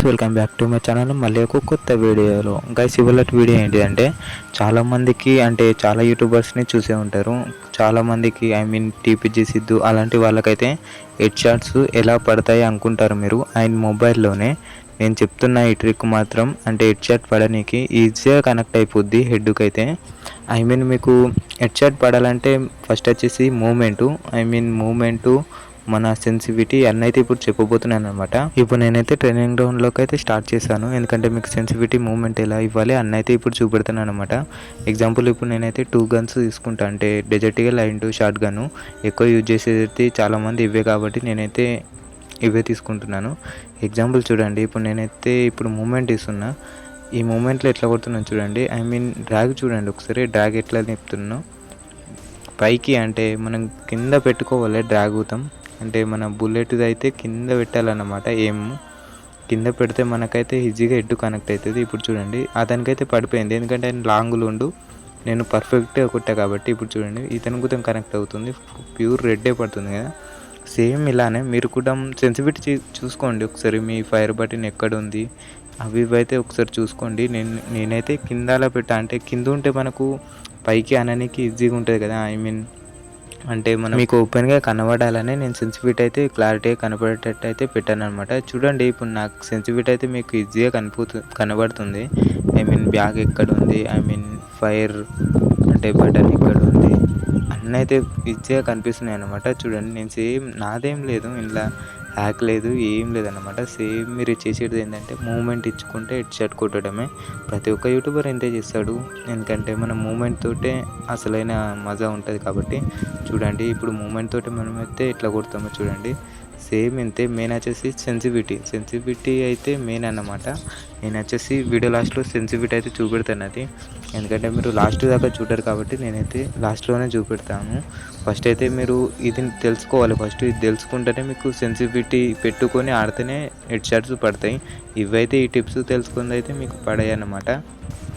Guys welcome back to my channel మళ్ళీ ఒక కొత్త వీడియోలో. గైస్ ఇవాళ వీడియో ఏంటిదంటే చాలామందికి అంటే చాలా యూట్యూబర్స్ని చూసే ఉంటారు. చాలామందికి ఐ మీన్ టీపీజీ సిద్ధు అలాంటి వాళ్ళకైతే హెడ్ షాట్స్ ఎలా పడతాయి అనుకుంటారు మీరు? అండ్ మొబైల్లోనే నేను చెప్తున్న ఈ ట్రిక్ మాత్రం అంటే హెడ్ షాట్ పడడానికి ఈజీగా కనెక్ట్ అయిపోద్ది హెడ్కి అయితే ఐ మీన్ మీకు హెడ్ షాట్ పడాలంటే ఫస్ట్ వచ్చేసి మూమెంటు ఐ మీన్ మూమెంటు మన సెన్సిటివిటీ అన్నీ అయితే ఇప్పుడు చెప్పబోతున్నాను అనమాట ఇప్పుడు నేనైతే ట్రైనింగ్ గ్రౌండ్లోకి అయితే స్టార్ట్ చేశాను. ఎందుకంటే మీకు సెన్సిటివిటీ మూమెంట్ ఎలా ఇవ్వాలి అన్నీ అయితే ఇప్పుడు చూపెడతాను అనమాట ఎగ్జాంపుల్ ఇప్పుడు నేనైతే టూ గన్స్ తీసుకుంటా. అంటే desert eagle and short gun ఎక్కువ యూజ్ చేసేది చాలామంది ఇవే కాబట్టి నేనైతే ఇవే తీసుకుంటున్నాను. ఎగ్జాంపుల్ చూడండి. ఇప్పుడు నేనైతే ఇప్పుడు మూమెంట్ ఇస్తున్నా ఈ మూమెంట్లో ఎట్లా కొడుతున్నాను చూడండి. ఐ మీన్ డ్రాగ్ చూడండి ఒకసారి. డ్రాగ్ ఎట్లా నిపుతున్నాను. పైకి అంటే మనం కింద పెట్టుకోవాలి. డ్రాగ్ అవుతాం. అంటే మన బుల్లెట్ది అయితే కింద పెట్టాలన్నమాట ఏం కింద పెడితే మనకైతే ఈజీగా ఎడ్డు కనెక్ట్ అవుతుంది. ఇప్పుడు చూడండి అతనికైతే పడిపోయింది. ఎందుకంటే ఆయన లాంగ్లు ఉండు. నేను పర్ఫెక్ట్గా కొట్టా కాబట్టి ఇప్పుడు చూడండి ఇతను కూడా కనెక్ట్ అవుతుంది. ప్యూర్ రెడ్డే పడుతుంది కదా. సేమ్ ఇలానే మీరు కూడా సెన్సిటివిటీ చూసుకోండి ఒకసారి. మీ ఫైర్ బటన్ ఎక్కడ ఉంది? అవి ఇవి అయితే ఒకసారి చూసుకోండి. నేను నేనైతే కిందలా పెట్టా. అంటే కింద ఉంటే మనకు పైకి అనడానికి ఈజీగా ఉంటుంది కదా. ఐ మీన్ అంటే మనం మీకు ఓపెన్గా కనబడాలని నేను సెన్సిటివిటీ అయితే క్లారిటీగా కనబడేటట్టు అయితే పెట్టాను అనమాట చూడండి ఇప్పుడు నాకు సెన్సిటివిటీ అయితే మీకు ఈజీగా కనిపోతు కనబడుతుంది. ఐ మీన్ బ్యాగ్ ఎక్కడ ఉంది ఐ మీన్ ఫైర్ అంటే బటన్ ఎక్కడ ఉంది అన్నీ అయితే ఈజీగా కనిపిస్తున్నాయి అనమాట చూడండి నేను సేమ్ నాదేం లేదు. ఇలా హ్యాక్ లేదు ఏం లేదన్నమాట సేమ్ మీరు చేసేది ఏంటంటే మూమెంట్ ఇచ్చుకుంటే హెడ్ షాట్ కొట్టడమే. ప్రతి ఒక్క యూట్యూబర్ ఎంతే చేస్తాడు? ఎందుకంటే మన మూమెంట్ తోటే అసలైన మజా ఉంటుంది కాబట్టి చూడండి. ఇప్పుడు మూమెంట్ తోటి మనం అయితే ఎట్లా కొడతామో చూడండి. సేమ్ ఇంతే మెయిన్ వచ్చేసి సెన్సిటివిటీ సెన్సిటివిటీ అయితే మెయిన్ అన్నమాట. నేను వచ్చేసి వీడియో లాస్ట్లో సెన్సిటివిటీ అయితే చూపెడతాను అది. ఎందుకంటే మీరు లాస్ట్ దాకా చూడరు కాబట్టి నేనైతే లాస్ట్లోనే చూపెడతాను. ఫస్ట్ అయితే మీరు ఇది తెలుసుకోవాలి. ఫస్ట్ ఇది తెలుసుకుంటేనే మీకు సెన్సిటివిటీ పెట్టుకొని ఆడితేనే హెడ్ షాట్స్ పడతాయి. ఇవైతే ఈ టిప్స్ తెలుసుకుంది అయితే మీకు పడాయి అన్నమాట.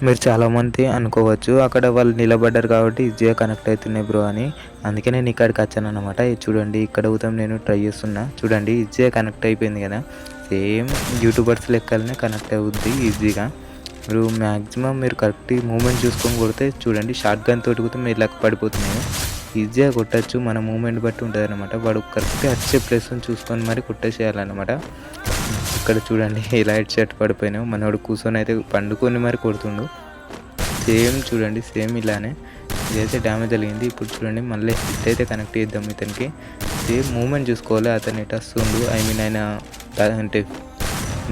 మీరు చాలామంది అనుకోవచ్చు అక్కడ వాళ్ళు నిలబడ్డారు కాబట్టి ఈజీగా కనెక్ట్ అవుతున్నాయి బ్రో అని. అందుకే నేను ఇక్కడికి వచ్చాను అనమాట చూడండి ఇక్కడ ఉదయం నేను ట్రై చేస్తున్నా. చూడండి ఈజీగా కనెక్ట్ అయిపోయింది కదా. సేమ్ యూట్యూబర్స్ లెక్కలనే కనెక్ట్ అవుద్ది ఈజీగా మీరు మ్యాక్సిమం మీరు కరెక్ట్ మూమెంట్ చూసుకొని కొడితే చూడండి షార్ట్ గన్ తోటి కూడా మీరు లెక్క పడిపోతున్నాయి. ఈజీగా కొట్టచ్చు మన మూమెంట్ బట్టి ఉంటుంది అనమాట వాడు కరెక్ట్గా వచ్చే ప్లేస్ని చూసుకొని మరి కొట్టేసేయాలన్నమాట. ఇక్కడ చూడండి ఎలా హెడ్ షర్ట్ పడిపోయినావు మనోడు కూర్చొని అయితే పండుకొని మరి కొడుతుండు. సేమ్ చూడండి సేమ్ ఇలానే. ఇదైతే డ్యామేజ్ జరిగింది. ఇప్పుడు చూడండి మళ్ళీ హిట్ అయితే కనెక్ట్ చేద్దాం ఇతనికి. సేమ్ మూమెంట్ చూసుకోవాలి? అతను ఎటు వస్తుండు? ఐ మీన్ ఆయన అంటే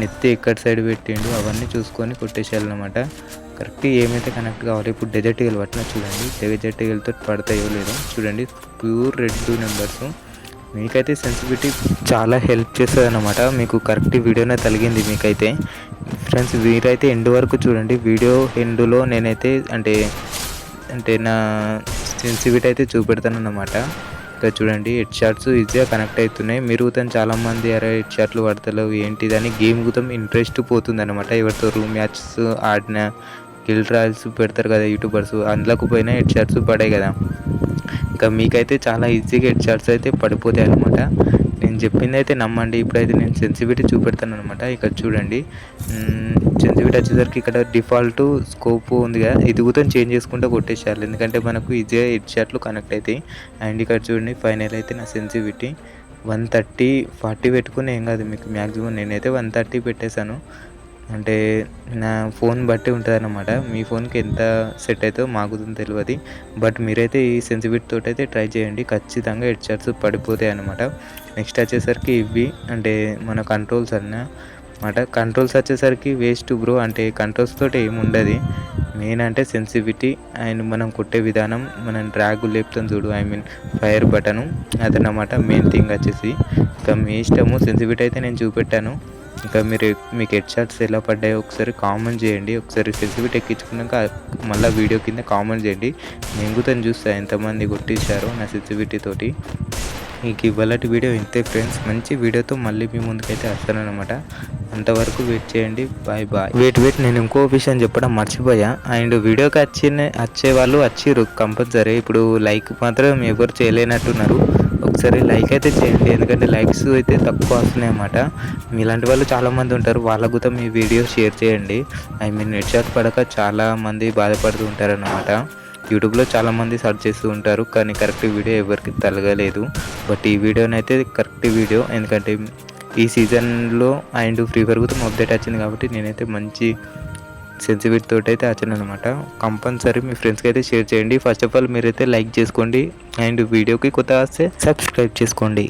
నెత్తి ఎక్కడ సైడ్ పెట్టిండు? అవన్నీ చూసుకొని కొట్టేసేయాలన్నమాట. కరెక్ట్ ఏమైతే కనెక్ట్ కావాలి? ఇప్పుడు డెజర్ట్ గెల్ పట్టినా చూడండి. డెజర్ట్ గెల్తో పడతాయో లేదో చూడండి. ప్యూర్ రెడ్ టూ నెంబర్స్ మీకైతే సెన్సిటివిటీ చాలా హెల్ప్ చేస్తుంది అనమాట మీకు కరెక్ట్ వీడియోనే తలిగింది మీకైతే. ఫ్రెండ్స్ మీరైతే ఎండ్ వరకు చూడండి. వీడియో ఎండ్లో నేనైతే అంటే అంటే నా సెన్సిటివిటీ అయితే చూపెడతాను అన్నమాట ఇక్కడ చూడండి హెడ్ షాట్స్ ఈజీగా కనెక్ట్ అవుతున్నాయి. మీరు తను చాలామంది అరే హెడ్ షాట్లు పడతలేవు ఏంటిదని గేమ్ గుతం ఇంట్రెస్ట్ పోతుంది అనమాట ఎవరితో రూమ్ మ్యాచెస్ ఆడిన గిల్ ట్రయల్స్ పెడతారు కదా యూట్యూబర్స్ అందులోకి పోయినా హెడ్ షాట్స్ పడాయి కదా. ఇంకా మీకైతే చాలా ఈజీగా హెడ్ షాట్స్ అయితే పడిపోతాయి అనమాట నేను చెప్పింది అయితే నమ్మండి. ఇప్పుడైతే నేను సెన్సిటివిటీ చూపెడతాను అనమాట ఇక్కడ చూడండి. సెన్సిటివిటీ వచ్చేసరికి ఇక్కడ డిఫాల్ట్ స్కోప్ ఉంది కదా. ఇది కూడా చేంజ్ చేసుకుంటూ కొట్టేసేయాలి ఎందుకంటే మనకు ఈజీగా హెడ్ షాట్లు కనెక్ట్ అవుతాయి. అండ్ ఇక్కడ చూడండి ఫైనల్ అయితే నా సెన్సిటివిటీ వన్ థర్టీ ఫార్టీ పెట్టుకుని ఏం కాదు మీకు. మ్యాక్సిమం నేనైతే వన్ థర్టీ పెట్టేశాను. అంటే నా ఫోన్ బట్టి ఉంటుంది అన్నమాట మీ ఫోన్కి ఎంత సెట్ అవుతుందో మాకు తెలియదు బట్ మీరైతే ఈ సెన్సిటివిటీ తోటి అయితే ట్రై చేయండి. ఖచ్చితంగా హెడ్షాట్స్ పడిపోతాయి అనమాట నెక్స్ట్ వచ్చేసరికి ఇవి అంటే మన కంట్రోల్స్ అన్న మాట కంట్రోల్స్ వచ్చేసరికి వేస్ట్ బ్రో. అంటే కంట్రోల్స్ తోటి ఏమి ఉండదు. మెయిన్ అంటే సెన్సిటివిటీ అండ్ మనం కొట్టే విధానం మనం డ్రాగ్ లేపుతాం చూడు. I mean fire button. అదనమాట మెయిన్ థింగ్ వచ్చేసి. ఇంకా మీ ఇష్టము సెన్సిటివిటీ అయితే నేను చూపెట్టాను. ఇంకా మీరు మీకు హెడ్ షాట్స్ ఎలా పడ్డాయో ఒకసారి కామెంట్ చేయండి. ఒకసారి సెన్సిటివిటీ ఎక్కించుకున్నాక మళ్ళీ వీడియో కింద కామెంట్ చేయండి. నేను కూడా చూస్తాను ఎంతమంది కొట్టించారో నా సెన్సిటివిటీ తోటి. మీకు ఇవాళటి వీడియో ఇంతే ఫ్రెండ్స్ మంచి వీడియోతో మళ్ళీ మీ ముందుకైతే వస్తానన్నమాట. అంతవరకు వెయిట్ చేయండి. బాయ్ బాయ్ వెయిట్ వెయిట్ నేను ఇంకో విషయం చెప్పడం మర్చిపోయా. అండ్ వీడియోకి వచ్చిన వచ్చే వాళ్ళు వచ్చిర్రు కంపల్సరీ. ఇప్పుడు లైక్ మాత్రం ఎవరు చేయలేనట్టున్నారు. ఒకసారి లైక్ అయితే చేయండి. ఎందుకంటే లైక్స్ అయితే తక్కువ వస్తున్నాయి అన్నమాట మీలాంటి వాళ్ళు చాలామంది ఉంటారు. వాళ్ళకు కూడా మీ వీడియో షేర్ చేయండి. ఐ మీన్ నెట్ షాట్ పడక చాలామంది బాధపడుతూ ఉంటారన్నమాట. యూట్యూబ్లో చాలామంది సెర్చ్ చేస్తూ ఉంటారు. కానీ కరెక్ట్ వీడియో ఎవరికి తలగలేదు బట్ ఈ వీడియోనైతే కరెక్ట్ వీడియో. ఎందుకంటే ఈ సీజన్లో అండ్ ఫ్రీ ఫైర్ కూడా అప్డేట్ వచ్చింది కాబట్టి నేనైతే మంచి సెన్సిటివిటీ తోటి అయితే వచ్చాను అనమాట కంపల్సరీ మీ ఫ్రెండ్స్కి అయితే షేర్ చేయండి. ఫస్ట్ ఆఫ్ ఆల్ మీరైతే లైక్ చేసుకోండి. అండ్ వీడియోకి కొత్త వస్తే సబ్స్క్రైబ్ చేసుకోండి.